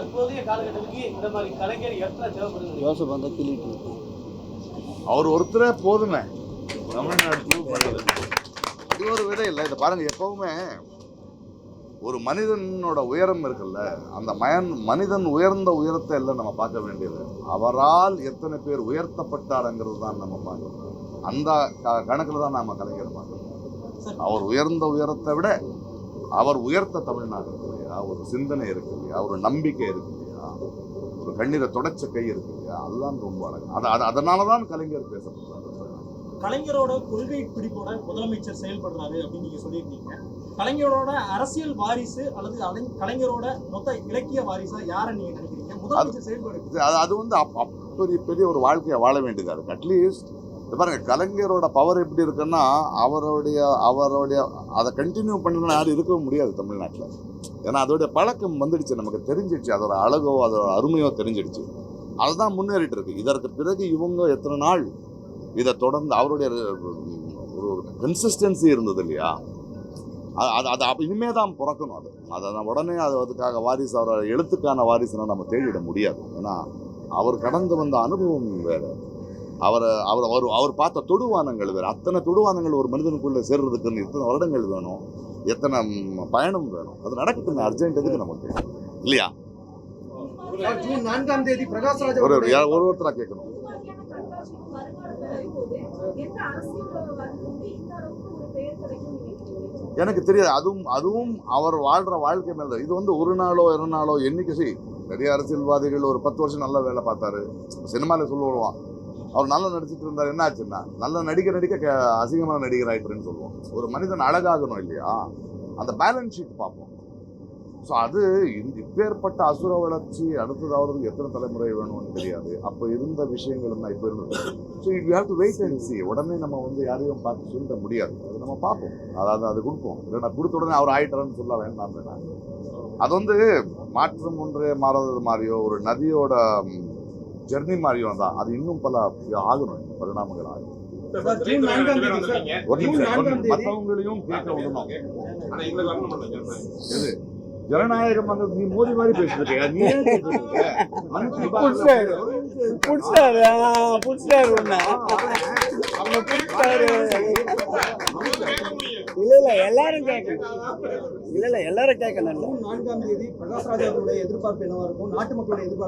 தற்போதைய காலகட்டத்துக்கு இந்த மாதிரி கலைஞர் எத்தனை தேவைப்படுது யோசப் அவர் ஒருத்தரே போதுமே தமிழ்நாடு prove பண்ணது. இது ஒரு விதை இல்லை இதை பாருங்க எப்பவுமே ஒரு மனிதனோட உயரம் இருக்குல்ல அந்த மயன் மனிதன் உயர்ந்த உயரத்தை எல்லாம் நம்ம பார்க்க வேண்டியது. அவரால் எத்தனை பேர் உயர்த்தப்பட்டாருங்கிறது தான் நம்ம பார்க்கணும். அந்த க- கணக்குல தான் நாம கலைஞர் பார்க்கணும். அவர் உயர்ந்த உயரத்தை விட அவர் உயர்த்த தமிழ்நாடு இருக்கு இல்லையா? ஒரு சிந்தனை இருக்கு இல்லையா? ஒரு நம்பிக்கை இருக்கு இல்லையா? ஒரு கண்ணீரை தொடச்ச கை இருக்கு இல்லையா? அதுதான் ரொம்ப அழகு. அது அது அதனால தான் கலைஞர் பேசப்படுறாரு. கலைஞரோட கொள்கை பிடிப்போட முதலமைச்சர் செயல்படுறாரு அப்படின்னு நீங்க சொல்லியிருந்தீங்க கலைஞரோட அரசியல் வாரிசு அல்லது அலை- கலைஞரோட மொத்த இலக்கிய வாரிசா யாரை நீங்க நினைக்கிறீங்க? முதலமைச்சர் செயல்படு இது அது வந்து அப் அப் பெரிய ஒரு வாழ்க்கையை வாழ வேண்டியதாக இருக்குது அட்லீஸ்ட் பாருங்க கலைஞரோட பவர் எப்படி இருக்குன்னா அவருடைய அவருடைய அதை கண்டினியூ பண்ணணும்னு யாரும் இருக்கவும் முடியாது தமிழ்நாட்டில். ஏன்னா அதோடைய பழக்கம் வந்துடுச்சு நமக்கு தெரிஞ்சிடுச்சு அதோட அழகோ அதோட அருமையோ தெரிஞ்சிடுச்சு. அதுதான் முன்னேறிட்டு இருக்கு. இதற்கு பிறகு இவங்க எத்தனை நாள் இதை தொடர்ந்து அவருடைய ஒரு கன்சிஸ்டன்சி இருந்தது இல்லையா? அது அது அது இனிமே தான் பிறக்கணும் அது. அதை நான் உடனே அது அதுக்காக வாரிசு அவரோட எழுத்துக்கான வாரிசுனா நம்ம தேடிட முடியாது. ஏன்னா அவர் கடந்து வந்த அனுபவம் வேறு. அவர் அவர் அவர் அவர் பார்த்த தொடுவானங்கள் வேறு அத்தனை தொடுவானங்கள் ஒரு மனிதனுக்குள்ள சேர்றதுக்குன்னு எத்தனை வருடங்கள் வேணும். எத்தனை பயணம் வேணும். அது நடக்கட்டும் அர்ஜென்ட் எதுக்கு நமக்கு இல்லையா? ஜூன் நான்காம் தேதி பிரகாஷ்ராஜ் ஒரு ஒரு ஒருத்தரா கேட்கணும். எனக்கு தெரியாது. அதுவும் அதுவும் அவர் வாழ்ற வாழ்க்கை மேல. இது வந்து ஒரு நாளோ இரு நாளோ என்னைக்கு செய் நிறைய அரசியல்வாதிகள் ஒரு பத்து வருஷம் நல்ல வேலை பார்த்தாரு. சினிமாவில் சொல்லுவான். அவர் நல்லா நடிச்சிட்டு இருந்தார். என்ன ஆச்சுன்னா நல்ல நடிக்க நடிக்க க- அசிங்கமான நடிகர் ஆயிட்டுருன்னு சொல்லுவோம். ஒரு மனிதன் அழகாகணும் இல்லையா? அந்த பேலன்ஸ் ஷீட் பார்ப்போம். ஸோ அது இந்த இப்பேற்பட்ட அசுர வளர்ச்சி அடுத்ததாவது எத்தனை தலைமுறை வேணும்னு தெரியாது. அப்போ இருந்த விஷயங்கள் தான் இப்போ இருந்தது. So you have to wait and see உடனே நம்ம வந்து யாரையும் பார்த்து சொல்லிட முடியாது. அது நம்ம பார்ப்போம். அதாவது அது கொடுப்போம். இல்லைன்னா கொடுத்த உடனே அவர் ஆயிட்டாருன்னு சொல்ல வேண்டாம். அது வந்து மாற்றம் ஒன்றே மாறாதது மாதிரியோ ஒரு நதியோட ஜெர்னி மாதிரியோ தான் அது இன்னும் பல ஆகணும் பரிணாமங்கள் ஆகும். மற்றவங்களையும் கேட்க விடணும். எது? ஜனநாயகம் நீ மோதி மாதிரி பேசிட்டு இல்ல இல்ல எல்லாரும் கேட்கணும். இல்ல இல்ல எல்லாரும் கேட்கணும். நான்காம் தேதி பிரகாஷ்ராஜ் அவருடைய எதிர்பார்ப்பு என்னவா இருக்கும்? நாட்டு மக்களுடைய எதிர்பார்ப்பு